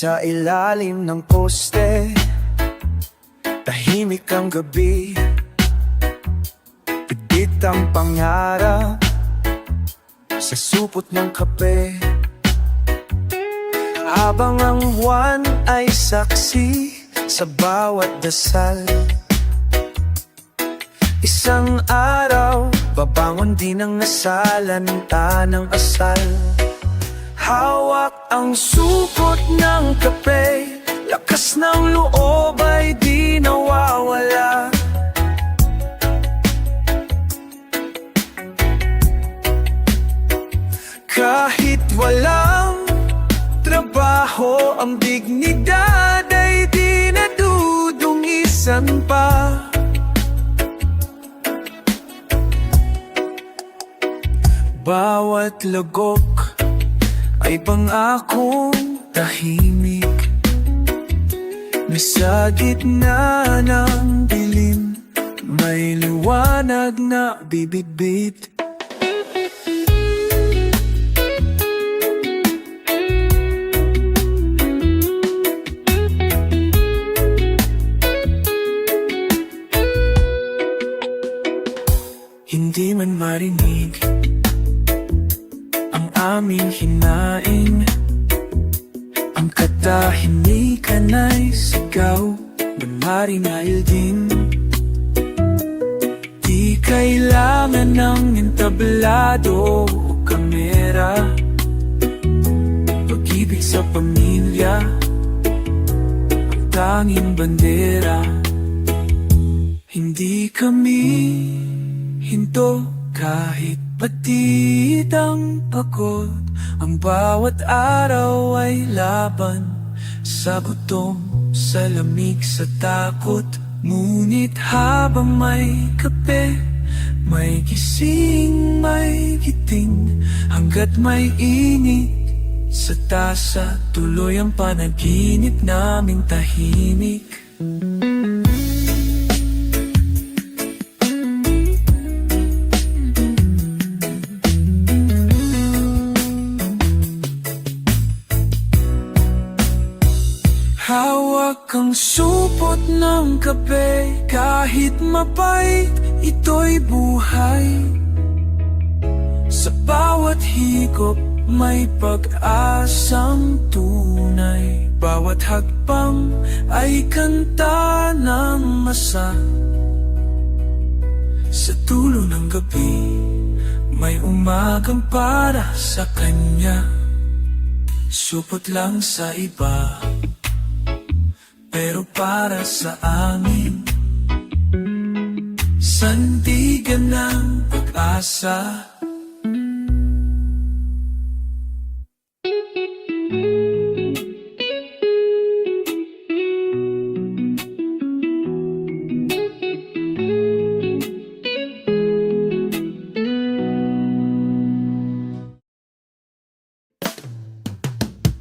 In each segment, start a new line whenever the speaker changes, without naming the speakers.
Sa ilalim ng poste Tahimik ang gabi. Pidit ang pangarap Sa supot ng kape. Habang ang buwan ay saksi Sa bawat dasal. Isang araw Babangon din ang nasalanta ng asal Hawak ang supot ng kape. Lakas ng loob ay di nawawala. Kahit walang trabaho Ang dignidad ay di nadudungisan pa. Bawat lagok ay pangakong tahimik? Nasa gitna ng dilim May liwanag na bibitbit. Hindi man marinig aming hinaing. Ang katahimikan ay sigaw Na marinahil din. Di kailangan ng entablado o kamera. Pag-ibig sa pamilya Ang tanging bandera. Hindi kami hinto kahit patid ang pagod. Ang bawat araw ay laban Sa gutom, sa lamig, sa takot. Ngunit habang may kape May gising, may giting. Hanggat may init sa tasa Tuloy ang panaginip naming tahimik Hawak ang supot ng kape Kahit mapait, ito'y buhay. Sa bawat higop, may pag-asang tunay. Bawat hakbang ay kanta ng masa. Sa tulo ng gabi, may umagang para sa kanya. Supot lang sa iba pero para sa amin. Sandigan ng pag-asa.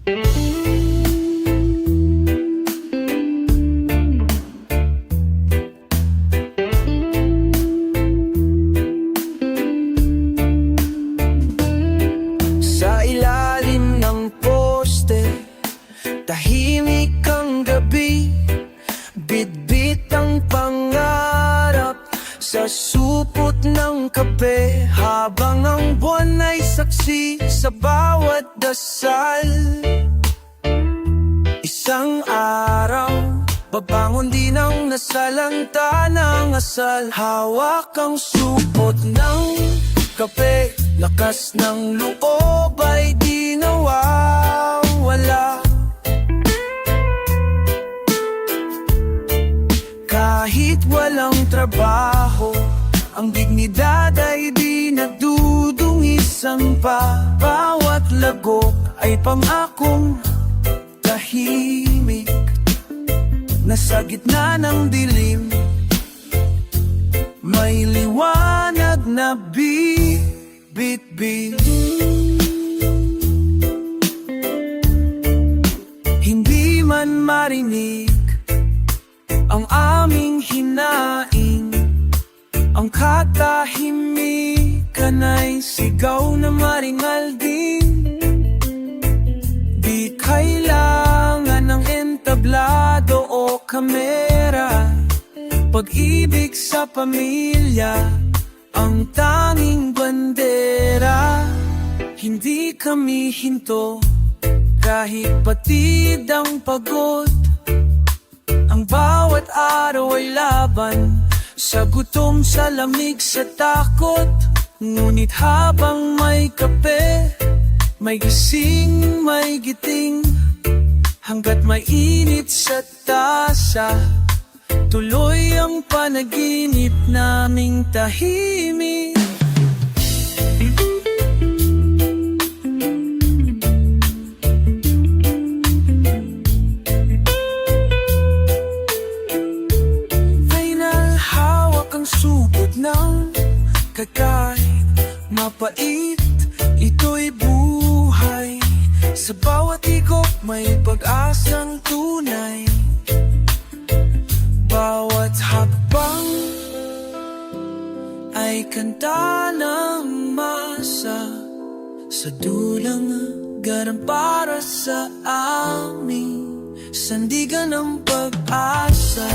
Sa Sa supot ng kape Habang ang buwan ay saksi Sa bawat dasal. Isang araw Babangon din ang nasalanta ng asal. Hawak ang supot ng kape Lakas ng loob ay di nawawala. Kahit walang trabaho. Ang dignidad ay di nadudungisan pa. Bawat lagok ay pangakong tahimik. Nasa gitna ng dilim May liwanag na bit-bit Hindi man marinig Ang aming hinaing Ang katahimikan ay sigaw na maringal din. Di kailangan entablado o kamera. Pag-ibig sa pamilya Ang tanging bandera. Hindi kami hinto Kahit patid ang pagod. Ang bawat araw ay laban Sa gutom, sa lamig, sa takot. Ngunit habang may kape May gising, may giting. Hanggat mainit sa tasa Tuloy ang panaginip naming tahimik Mapait, ito'y buhay. Sa bawat ikot may pag-asang tunay. Bawat hakbang ay kanta ng masa. Sa dulang garam para sa aming Sandigan ng pag-asa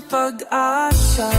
pag-asa